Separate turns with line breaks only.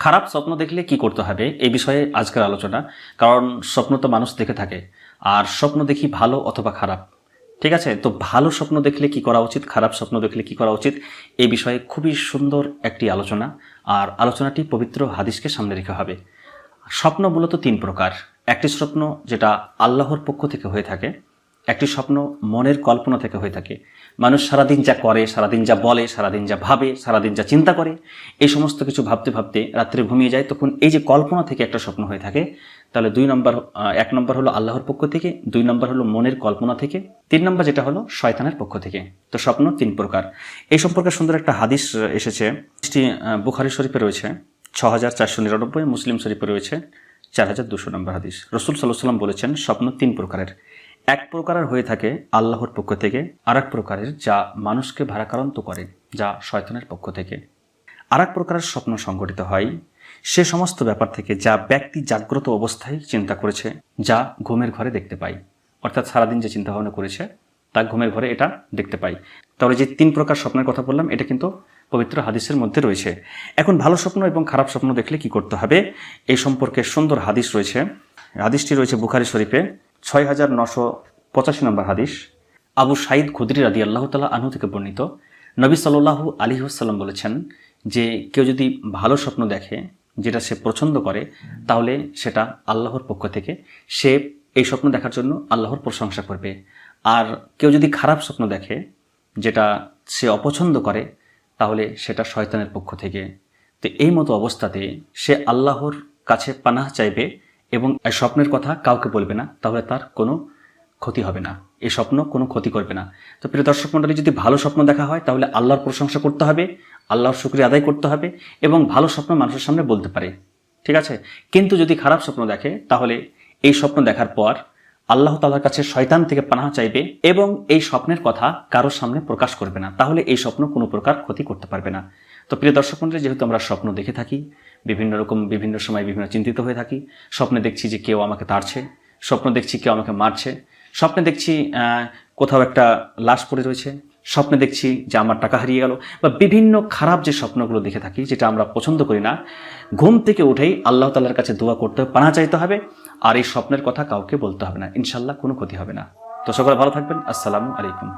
খারাপ স্বপ্ন দেখলে কি করতে হবে? এই বিষয়ে আজকের আলোচনা। কারণ স্বপ্ন তো মানুষ দেখে থাকে। আর স্বপ্ন দেখি ভালো অথবা খারাপ। ঠিক আছে? তো ভালো স্বপ্ন দেখলে কি করা উচিত? খারাপ স্বপ্ন দেখলে কি করা উচিত? এই বিষয়ে খুবই সুন্দর একটি আলোচনা। আর আলোচনাটি পবিত্র হাদিসকে সামনে রেখে হবে। স্বপ্ন মূলত তিন প্রকার। একটি স্বপ্ন যেটা আল্লাহর পক্ষ থেকে হয়ে থাকে। একটি স্বপ্ন মনের কল্পনা থেকে হয়ে থাকে। মানুষ সারাদিন যা করে, সারাদিন যা বলে, সারাদিন যা ভাবে, সারাদিন যা চিন্তা করে, এই সমস্ত কিছু ভাবতে ভাবতে রাত্রে ঘুমিয়ে যায়, তখন এই যে কল্পনা থেকে একটা স্বপ্ন হয়ে থাকে, তাহলে দুই নম্বর এক নম্বর হলো আল্লাহর পক্ষ থেকে, দুই নম্বর হলো মনের কল্পনা থেকে, তিন নম্বর যেটা হলো শয়তানের পক্ষ থেকে। তো স্বপ্ন তিন প্রকার। এই সম্পর্কে সুন্দর একটা হাদিস এসেছে। বুখারি শরীফে রয়েছে ছ হাজার চারশো নিরানব্বই, মুসলিম শরীফে রয়েছে, চার হাজার দুশো নম্বর হাদিস। রসুল সাল্লাহ সাল্লাম বলেছেন, স্বপ্ন তিন প্রকারের। এক প্রকারের হয়ে থাকে আল্লাহর পক্ষ থেকে আর এক প্রকারের যা মানুষকে ভারাক্রান্ত করে, যা শয়তানের পক্ষ থেকে। আর এক প্রকারের স্বপ্ন সংঘটিত হয়, সে সমস্ত ব্যাপার থেকে যা ব্যক্তি জাগ্রত অবস্থায় চিন্তা করেছে, যা ঘুমের ঘরে দেখতে পাই অর্থাৎ সারাদিন যে চিন্তা ভাবনা করেছে, তা ঘুমের ঘরে এটা দেখতে পাই তাহলে যে তিন প্রকার স্বপ্নের কথা বললাম, এটা কিন্তু পবিত্র হাদিসের মধ্যে রয়েছে। এখন ভালো স্বপ্ন এবং খারাপ স্বপ্ন দেখলে কি করতে হবে? এই সম্পর্কে সুন্দর হাদিস রয়েছে। হাদিসটি রয়েছে বুখারি শরীফে। ছয় হাজার নশো পঁচাশি নম্বর হাদিস। আবু সাইদ খুদরি রাদি আল্লাহ তালা আনহু থেকে বর্ণিত। নবী সাল্লাহু আলী সাল্লাম বলেছেন যে, কেউ যদি ভালো স্বপ্ন দেখে, যেটা সে পছন্দ করে, তাহলে সেটা আল্লাহর পক্ষ থেকে। সে এই স্বপ্ন দেখার জন্য আল্লাহর প্রশংসা করবে। আর কেউ যদি খারাপ স্বপ্ন দেখে, যেটা সে অপছন্দ করে, তাহলে সেটা শয়তানের পক্ষ থেকে। তো এই মতো অবস্থাতে সে আল্লাহর কাছে পানাহ চাইবে এবং এই স্বপ্নের কথা কাউকে বলবে না, তাহলে তার কোনো ক্ষতি হবে না। এই স্বপ্ন কোনো ক্ষতি করবে না। তো প্রিয় দর্শক মণ্ডলী যদি ভালো স্বপ্ন দেখা হয়, তাহলে আল্লাহর প্রশংসা করতে হবে, আল্লাহর শুক্রিয়া আদায় করতে হবে এবং ভালো স্বপ্ন মানুষের সামনে বলতে পারে। ঠিক আছে? কিন্তু যদি খারাপ স্বপ্ন দেখে, তাহলে এই স্বপ্ন দেখার পর আল্লাহ তালার কাছে শয়তান থেকে পানাহ চাইবে এবং এই স্বপ্নের কথা কারোর সামনে প্রকাশ করবে না। তাহলে এই স্বপ্ন কোনো প্রকার ক্ষতি করতে পারবে না। তো প্রিয় দর্শক মন্ডলী, যেহেতু আমরা স্বপ্ন দেখে থাকি, বিভিন্ন রকম, বিভিন্ন সময় বিভিন্ন চিন্তিত হয়ে থাকি, স্বপ্নে দেখছি যে কেউ আমাকে তাড়ছে, স্বপ্ন দেখছি কেউ আমাকে মারছে, স্বপ্নে দেখছি কোথাও একটা লাশ পড়ে রয়েছে, স্বপ্নে দেখছি যে আমার টাকা হারিয়ে গেল, বা বিভিন্ন খারাপ যে স্বপ্নগুলো দেখে থাকি, যেটা আমরা পছন্দ করি না, ঘুম থেকে উঠেই আল্লাহ তাল্লার কাছে দোয়া করতে হবে পানা চাইতে হবে, আর এই স্বপ্নের কথা কাউকে বলতে হবে না। ইনশাল্লাহ কোনো ক্ষতি হবে না। তো সকলে ভালো থাকবেন। আসসালামু আলাইকুম।